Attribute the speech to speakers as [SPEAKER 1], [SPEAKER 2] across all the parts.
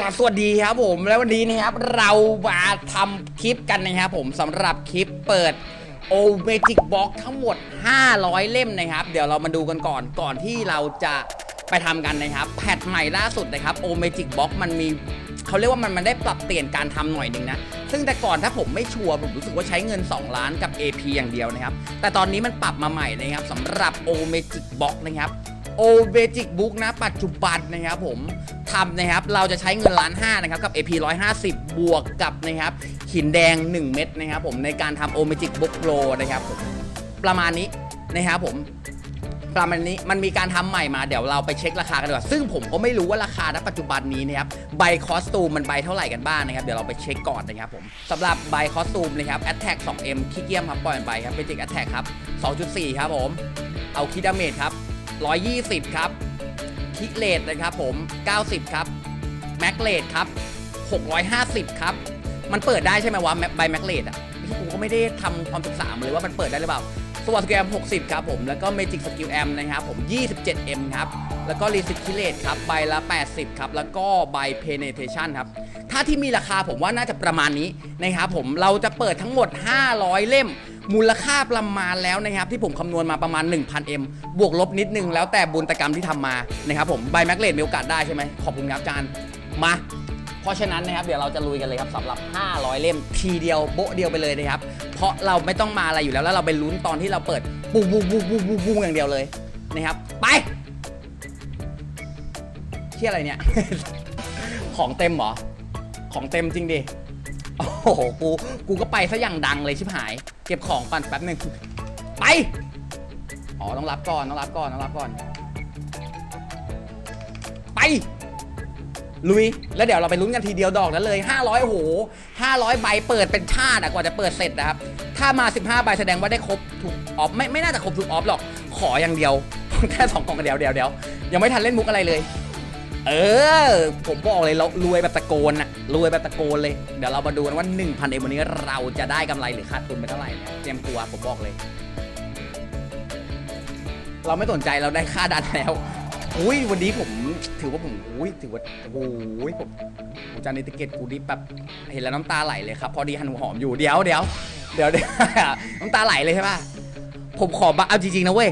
[SPEAKER 1] ครับสวัสดีครับผมแล้ววันนี้นะครับเรามาทำคลิปกันนะครับผมสำหรับคลิปเปิด o m a g i c Box ทั้งหมด 500 เล่มนะครับ เดี๋ยวเรามาดูกันก่อนก่อนที่เราจะไปทำกันนะครับ แพทใหม่ล่าสุดนะครับ o m a g i c Box มันมีเขาเรียกว่ามันมันได้ปรับเปลี่ยนการทำหน่อยหนึ่งนะ ซึ่งแต่ก่อนถ้าผมไม่ชัวร์ผมรู้สึกว่าใช้เงิน 2 ล้านกับ AP อย่างเดียวนะครับ แต่ตอนนี้มันปรับมาใหม่นะครับสำหรับ o m a g i c Box นะครับ โอเบจิกบุ๊กนะ ปัจจุบันนะครับผมทำนะครับ เราจะใช้เงินล้านห้านะครับ กับ AP 150 บวกกับนะครับหินแดง 1 เม็ดนะครับผมในการทำโอเมจิกบุ๊กโรนะครับผมประมาณนี้นะครับผมประมาณนี้มันมีการทำใหม่มาเดี๋ยวเราไปเช็คราคากันดีกว่า ซึ่งผมก็ไม่รู้ว่าราคาณปัจจุบันนี้นะครับใบคอสตูมมันใบเท่าไหร่กันบ้างนะครับเดี๋ยวเราไปเช็คก่อนนะครับผมสำหรับใบคอสตูมนะครับ Attack 2M ขี้เกียมครับปล่อยมันไปครับเป็นจิก Attack ครับ 2.4 ครับผม เอาคิดดาเมจครับ 120 ครับคิเลตนะครับผม 90 ครับ แม็กเลตครับ 650 ครับ มันเปิดได้ใช่ไหมวะใบแม็กเลตอะพี่กูก็ไม่ได้ทำความศึกษาเลยว่ามันเปิดได้หรือเปล่าสวัสดิ์แอม60 ครับผม แล้วก็เมจิกสกิลแอมนะครับผม 27M ครับ แล้วก็รีสิคิเลตครับ ใบละ 80 ครับ แล้วก็ใบเพเนเทชันครับ ถ้าที่มีราคาผมว่าน่าจะประมาณนี้นะครับผม เราจะเปิดทั้งหมด 500 เล่ม มูลค่าประมาณแล้วนะครับ ที่ผมคำนวณมาประมาณ 1,000M บวกลบนิดนึงแล้วแต่บุญตกรรมที่ทำมานะครับผมใบแม็กเลตมีโอกาสได้ใช่ไหมขอบคุณครับอาจารย์มาเพราะฉะนั้นนะครับเดี๋ยวเราจะลุยกันเลยครับสำหรับ 500 เล่มทีเดียวโบ๊ะเดียวไปเลยนะครับ เพราะเราไม่ต้องมาอะไรอยู่แล้วแล้วเราไปลุ้นตอนที่เราเปิดบูบูบูบูบูบูอย่างเดียวเลยนะครับ ไปเที่ยอะไรเนี่ย ของเต็มเหรอ ของเต็มจริงดิ โอ้โห กู กูก็ไปซะอย่างดังเลยชิบหาย เก็บของก่อนแป๊บหนึ่งไป อ๋อ ต้องรับก่อน ต้องรับก่อน ต้องรับก่อน ไป ลุย แล้วเดี๋ยวเราไปลุ้นกันทีเดียวดอกนั้นเลย 500โอ้โห500 ใบเปิดเป็นชาติอะกว่าจะเปิดเสร็จนะครับ ถ้ามา 15 ใบแสดงว่าได้ครบทุกออฟ ไม่ ไม่น่าจะครบทุกออฟหรอก ขออย่างเดียว แค่สองกล่องเดียวเดียวเดียวยังไม่ทันเล่นมุกอะไรเลย เออ ผมบอกเลยเรารวยแบบตะโกนอะรวยแบบตะโกนเลย เดี๋ยวเรามาดูกันว่า 1,000เอ็มวันนี้เราจะได้กำไรหรือขาดทุนไปเท่าไหร่เนี่ยเตรียมตัวผมบอกเลย เราไม่สนใจเราได้ค่าดันแล้ว อุ้ยวันนี้ผมถือว่าผมอุ้ยถือว่าโอ้โหผมผมจานิติเกตกูดิแบบเห็นแล้วน้ำตาไหลเลยครับ พอดีหันหัวหอมอยู่เดี๋ยวเดี๋ยวเดี๋ยวเดียวน้ำตาไหลเลยใช่ปะผมขอบเอาจริงๆนะเว้ย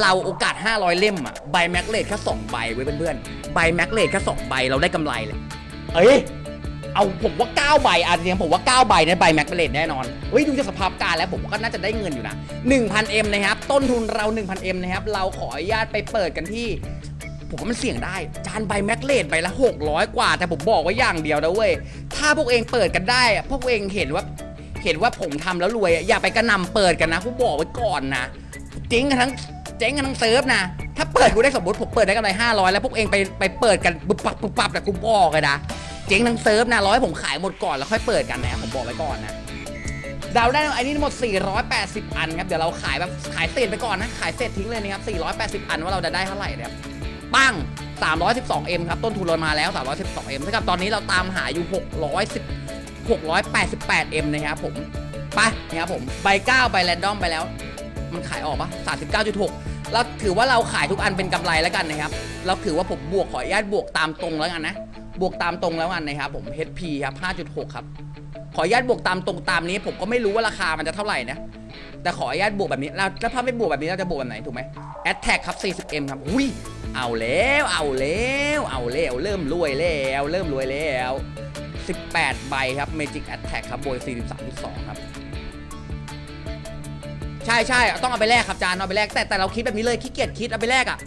[SPEAKER 1] เราโอกาส 500 เล่มอะใบแม็กเลตแค่2ใบไว้ยเพื่อนๆใบแม็กเลตแค่2ใบเราได้กำไรเลยเอ้ยเอาผมว่า 9 ใบอะจริงๆผมว่า 9 ใบในใบแม็กเลตแน่นอนเฮ้ยดูจากสภาพการแล้วผมก็น่าจะได้เงินอยู่นะ 1,000M นะครับ ต้นทุนเรา 1,000M นะครับ เราขออนุญาตไปเปิดกันที่ ผมว่ามันเสี่ยงได้ จานใบแม็กเลตใบละ 600 กว่า แต่ผมบอกไว้อย่างเดียวนะเว้ย ถ้าพวกเองเปิดกันได้อะพวกเองเห็นว่า เห็นว่าผมทำแล้วรวยอะอย่าไปกระหนำเปิดกันนะผมบอกไว้ก่อนนะเจ๊งกันทั้ง เจ๊งกันทั้งเซิร์ฟนะ ถ้าเปิดกูได้สมมติผมเปิดได้กำไร500แล้วพวกเองไปไปเปิดกันปุ๊บปับปุ๊บปับแต่กูบอกเลยนะ เจ๊งทั้งเซิร์ฟนะร้อยผมขายหมดก่อนแล้วค่อยเปิดกันนะผมบอกไว้ก่อนนะดาวได้ไอันนี้ทั้งหมด 480 อันครับ เดี๋ยวเราขายแบบขายเศษไปก่อนนะ ขายเศษทิ้งเลยนะครับ 480 อันว่าเราจะได้เท่าไหร่นะครับปั้ง 312M ครับ ต้นทุนเรามาแล้ว 312M เท่ากับตอนนี้เราตามหาอยู่ 610 688M นะครับผม ไปนะครับผม ใบ9ใบแรนดอมไปแล้ว มันขายออกปะ39.6 เราถือว่าเราขายทุกอันเป็นกำไรแล้วกันนะครับ เราถือว่าผมบวกขออนุญาตบวกตามตรงแล้วกันนะ บวกตามตรงแล้วกันนะครับผม HP ครับ 5.6 ครับ ขออนุญาตบวกตามตรงตามนี้ ผมก็ไม่รู้ว่าราคามันจะเท่าไหร่นะ แต่ขออนุญาตบวกแบบนี้ แล้วถ้าไม่บวกแบบนี้เราจะบวกแบบไหนถูกไหม Attack ครับ 40M ครับ อุ้ย เอาแล้ว เอาแล้ว เอาแล้ว เริ่มรวยแล้ว เริ่มรวยแล้ว 18 ใบครับ Magic Attack ครับโบย43.2 ครับ ใช่ใช่ต้องเอาไปแลกครับจานเอาไปแลกแต่แต่เราคิดแบบนี้เลยขี้เกียจคิดเอาไปแลกอะ่ะ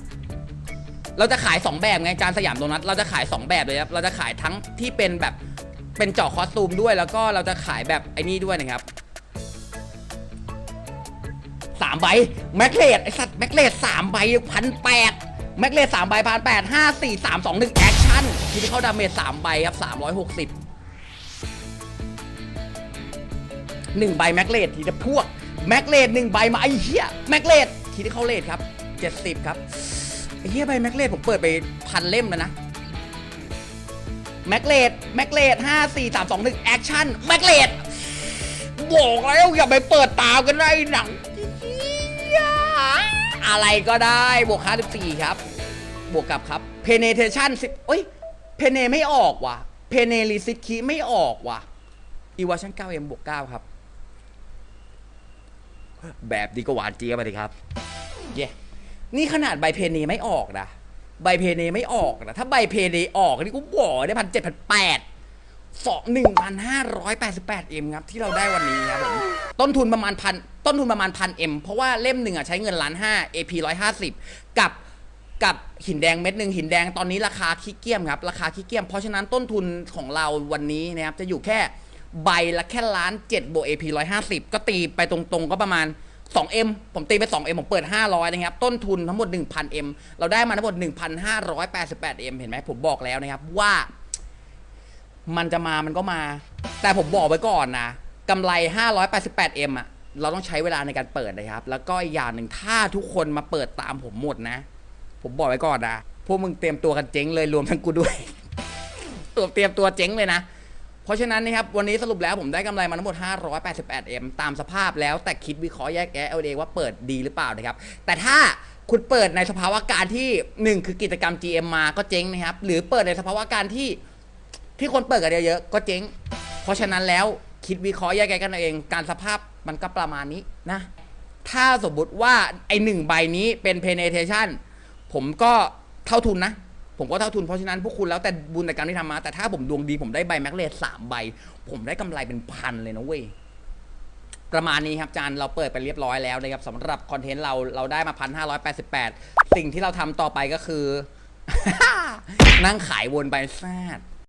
[SPEAKER 1] เราจะขาย 2 แบบไงจานสยามโดนัทเราจะขาย 2 แบบเลยครับเราจะขายทั้งที่เป็นแบบเป็นเจาะคอสตูมด้วย แล้วก็เราจะขายแบบไอ้นี่ด้วยนะครับสามใบแม็กเลดไอสัตว์แม็กเลดสามใบพันแปดแม็กเลดสามใบพันแปดห้าสี่สามสองหนึ่งแอคชั่นทีที่เข้าดาเมจสามใบครับสามร้อยหกสิบหนึ่งใบแม็กเลดทีจะพวก แม็กเลดหนึ่งใบมาไอ้เหี้ยแม็กเลดทีที่เข้าเลดครับเจ็ดสิบครับไอ้เหี้ยใบแม็กเลดผมเปิดไปพันเล่มแล้วนะแม็กเลดแม็กเลดห้าสี่สามสองหนึ่งแอคชั่นแม็กเลดบอกแล้วอย่าไปเปิดตากันได้หนังอะไรก็ได้บวกห้าสิบสี่ครับ บวกกับครับ penetration 10เอ้ยเพเนไม่ออกว่ะเพเนลิซิคิไม่ออกว่ะอีวาชั่น 9M บวก 9 ครับ แบบนี้ก็หวานเจี๊ยบไปเลยครับเย้นี่ขนาดใบเพเนไม่ออกนะใบเพเนไม่ออกนะถ้าใบเพเนออกนี่กูบอกได้พันเจ็ดพันแปดสองหนึ่งพันห้าร้อยแปดสิบแปดเอ็มครับที่เราได้วันนี้ครับผมต้นทุนประมาณพันต้นทุนประมาณพันเอ็มเพราะว่าเล่มหนึ่งอะใช้เงินล้านห้า AP ร้อยห้าสิบกับกับหินแดงเม็ดหนึ่งหินแดงตอนนี้ราคาขี้เกียจครับราคาขี้เกียจเพราะฉะนั้นต้นทุนของเราวันนี้นะครับจะอยู่แค่ ใบละแค่ล้านเจ็ดบวก AP ร้อยห้าสิบก็ตีไปตรงๆ ก็ประมาณ 2M ผมตีไป 2M ผมเปิด500นะครับ ต้นทุนทั้งหมด 1,000M เอ็มเราได้มาทั้งหมด 1,588M เอ็มเห็นไหมผมบอกแล้วนะครับว่า มันจะมามันก็มา แต่ผมบอกไว้ก่อนนะกำไร 588M อะเราต้องใช้เวลาในการเปิดนะครับ แล้วก็อีกอย่างหนึ่งถ้าทุกคนมาเปิดตามผมหมดนะ ผมบอกไว้ก่อนนะพวกมึงเตรียมตัวกันเจ๊งเลยรวมทั้งกูด้วยตัวเตรียมตัวเจ๊งเลยนะ เพราะฉะนั้นนะครับวันนี้สรุปแล้วผมได้กำไรมาทั้งหมด 588M ตามสภาพแล้วแต่คิดวิเคราะห์แยกแยะเอาเองว่าเปิดดีหรือเปล่านะครับ แต่ถ้าคุณเปิดในสภาวะการที่หนึ่งคือกิจกรรม GM มาก็เจ๊งนะครับ หรือเปิดในสภาวะการที่ที่คนเปิดกันเยอะๆก็เจ๊ง เพราะฉะนั้นแล้วคิดวิเคราะห์แยกแยะกันเอาเอง การสภาพมันก็ประมาณนี้นะ ถ้าสมมติว่าไอหนึ่งใบนี้เป็น penetration ผมก็เท่าทุนนะ ผมก็เท่าทุนเพราะฉะนั้นพวกคุณแล้วแต่บุญแต่กรรมที่ทำมา แต่ถ้าผมดวงดีผมได้ใบแม็กเลสสามใบ ผมได้กำไรเป็นพันเลยนะเว้ยประมาณนี้ครับจานเราเปิดไปเรียบร้อยแล้วนะครับสำหรับคอนเทนต์เราเราได้มาพันห้าร้อยแปดสิบแปดสิ่งที่เราทำต่อไปก็คือ นั่งขายวนไปแซด